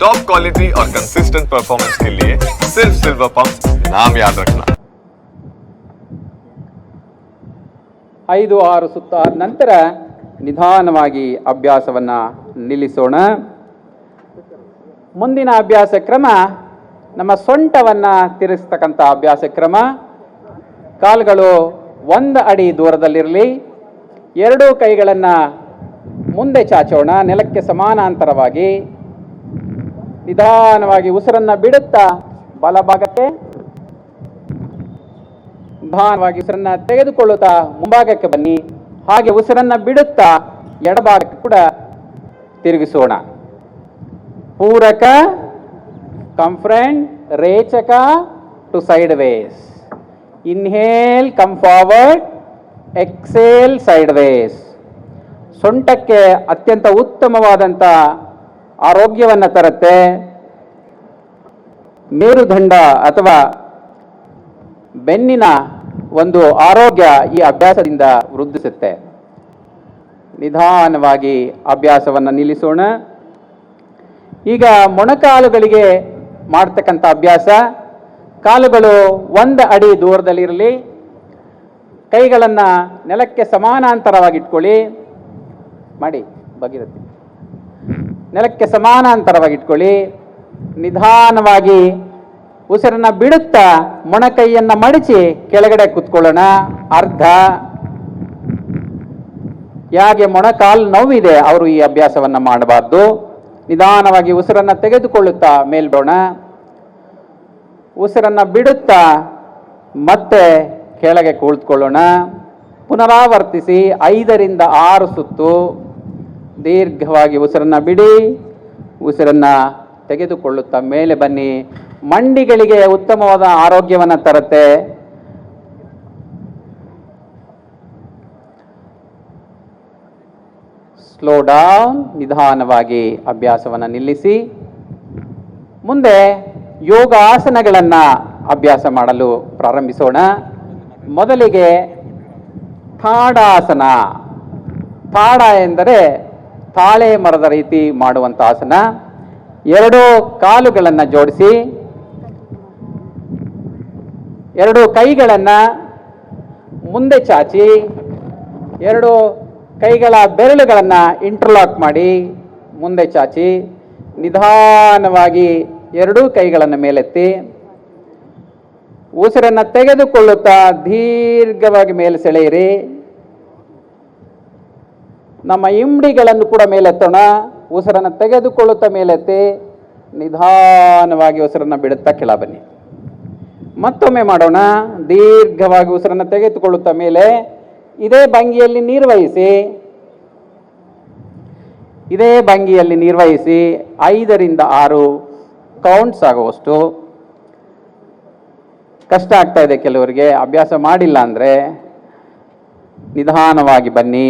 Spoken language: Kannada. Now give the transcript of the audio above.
टॉप क्वालिटी और कंसिस्टेंट परफॉर्मेंस के लिए सिर्फ सिल्वर पंप नाम याद रखना ಐದು ಆರು ಸುತ್ತ ಆದ ನಂತರ ನಿಧಾನವಾಗಿ ಅಭ್ಯಾಸವನ್ನು ನಿಲ್ಲಿಸೋಣ ಮುಂದಿನ ಅಭ್ಯಾಸ ಕ್ರಮ ನಮ್ಮ ಸೊಂಟವನ್ನು ತಿರುಗಿಸ್ತಕ್ಕಂಥ ಅಭ್ಯಾಸ ಕ್ರಮ ಕಾಲುಗಳು ಒಂದು ಅಡಿ ದೂರದಲ್ಲಿರಲಿ ಎರಡೂ ಕೈಗಳನ್ನು ಮುಂದೆ ಚಾಚೋಣ ನೆಲಕ್ಕೆ ಸಮಾನಾಂತರವಾಗಿ ನಿಧಾನವಾಗಿ ಉಸಿರನ್ನು ಬಿಡುತ್ತಾ ಬಲಭಾಗಕ್ಕೆ ನಿಧಾನವಾಗಿ ಉಸಿರನ್ನ ತೆಗೆದುಕೊಳ್ಳುತ್ತಾ ಮುಂಭಾಗಕ್ಕೆ ಬನ್ನಿ. ಹಾಗೆ ಉಸಿರನ್ನ ಬಿಡುತ್ತಾ ಎಡಭಾಗಕ್ಕೆ ಕೂಡ ತಿರುಗಿಸೋಣ. ಪೂರಕ ಕಂಫ್ರೆಂಟ್ ರೇಚಕ to sideways inhale come forward exhale sideways ಸೊಂಟಕ್ಕೆ ಅತ್ಯಂತ ಉತ್ತಮವಾದಂಥ ಆರೋಗ್ಯವನ್ನು ತರುತ್ತೆ. ಮೇರುದಂಡ ಅಥವಾ ಬೆನ್ನಿನ ಒಂದು ಆರೋಗ್ಯ ಈ ಅಭ್ಯಾಸದಿಂದ ವೃದ್ಧಿಸುತ್ತೆ. ನಿಧಾನವಾಗಿ ಅಭ್ಯಾಸವನ್ನು ನಿಲ್ಲಿಸೋಣ. ಈಗ ಮೊಣಕಾಲುಗಳಿಗೆ ಮಾಡ್ತಕ್ಕಂಥ ಅಭ್ಯಾಸ, ಕಾಲುಗಳು ಒಂದು ಅಡಿ ದೂರದಲ್ಲಿರಲಿ, ಕೈಗಳನ್ನು ನೆಲಕ್ಕೆ ಸಮಾನಾಂತರವಾಗಿ ಇಟ್ಕೊಳ್ಳಿ ಮಾಡಿ ಬಗಿರುತ್ತೆ ನೆಲಕ್ಕೆ ಸಮಾನಾಂತರವಾಗಿ ಇಟ್ಕೊಳ್ಳಿ ನಿಧಾನವಾಗಿ ಉಸಿರನ್ನು ಬಿಡುತ್ತಾ ಮೊಣಕೈಯನ್ನ ಮಡಚಿ ಕೆಳಗಡೆ ಕೂತ್ಕೊಳ್ಳೋಣ. ಅರ್ಧ. ಯಾಗೆ ಮೊಣಕಾಲು ನೋವಿದೆ ಅವರು ಈ ಅಭ್ಯಾಸವನ್ನ ಮಾಡಬಾರ್ದು. ನಿಧಾನವಾಗಿ ಉಸಿರನ್ನ ತೆಗೆದುಕೊಳ್ಳುತ್ತಾ ಮೇಲ್ಬೋಣ ಉಸಿರನ್ನು ಬಿಡುತ್ತಾ ಮತ್ತೆ ಕೆಳಗೆ ಕುಳಿತುಕೊಳ್ಳೋಣ. ಪುನರಾವರ್ತಿಸಿ ಐದರಿಂದ ಆರು ಸುತ್ತು. ದೀರ್ಘವಾಗಿ ಉಸಿರನ್ನ ಬಿಡಿ, ಉಸಿರನ್ನ ತೆಗೆದುಕೊಳ್ಳುತ್ತಾ ಮೇಲೆ ಬನ್ನಿ. ಮಂಡಿಗಳಿಗೆ ಉತ್ತಮವಾದ ಆರೋಗ್ಯವನ್ನು ತರುತ್ತೆ. ಸ್ಲೋ ಡೌನ್ ನಿಧಾನವಾಗಿ ಅಭ್ಯಾಸವನ್ನು ನಿಲ್ಲಿಸಿ. ಮುಂದೆ ಯೋಗ ಆಸನಗಳನ್ನು ಅಭ್ಯಾಸ ಮಾಡಲು ಪ್ರಾರಂಭಿಸೋಣ. ಮೊದಲಿಗೆ ತಾಡಾಸನ ತಾಡ ಎಂದರೆ ತಾಳೆ ಮರದ ರೀತಿ ಮಾಡುವಂಥ ಆಸನ. ಎರಡು ಕಾಲುಗಳನ್ನು ಜೋಡಿಸಿ. ಎರಡು ಕೈಗಳನ್ನು ಮುಂದೆ ಚಾಚಿ. ಎರಡು ಕೈಗಳ ಬೆರಳುಗಳನ್ನು ಇಂಟರ್ಲಾಕ್ ಮಾಡಿ ಮುಂದೆ ಚಾಚಿ. ನಿಧಾನವಾಗಿ ಎರಡೂ ಕೈಗಳನ್ನು ಮೇಲೆತ್ತಿ. ಉಸಿರನ್ನು ತೆಗೆದುಕೊಳ್ಳುತ್ತಾ ದೀರ್ಘವಾಗಿ ಮೇಲೆ ಸೆಳೆಯಿರಿ. ನಮ್ಮ ಇಂಬಡಿಗಳನ್ನು ಕೂಡ ಮೇಲೆತ್ತೋಣ. ಉಸಿರನ್ನು ತೆಗೆದುಕೊಳ್ಳುತ್ತಾ ಮೇಲೆತ್ತಿ. ನಿಧಾನವಾಗಿ ಉಸಿರನ್ನು ಬಿಡುತ್ತಾ ಕೆಳ ಬನ್ನಿ. ಮತ್ತೊಮ್ಮೆ ಮಾಡೋಣ. ದೀರ್ಘವಾಗಿ ಉಸಿರನ್ನು ತೆಗೆದುಕೊಳ್ಳುತ್ತಾ ಮೇಲೆ ಇದೇ ಭಂಗಿಯಲ್ಲಿ ನಿರ್ವಹಿಸಿ. ಇದೇ ಭಂಗಿಯಲ್ಲಿ ನಿರ್ವಹಿಸಿ ಐದರಿಂದ ಆರು ಕೌಂಟ್ಸ್ ಆಗುವಷ್ಟು ಕಷ್ಟ ಆಗ್ತಾ ಇದೆ ಕೆಲವರಿಗೆ. ಅಭ್ಯಾಸ ಮಾಡಿಲ್ಲ ಅಂದರೆ ನಿಧಾನವಾಗಿ ಬನ್ನಿ.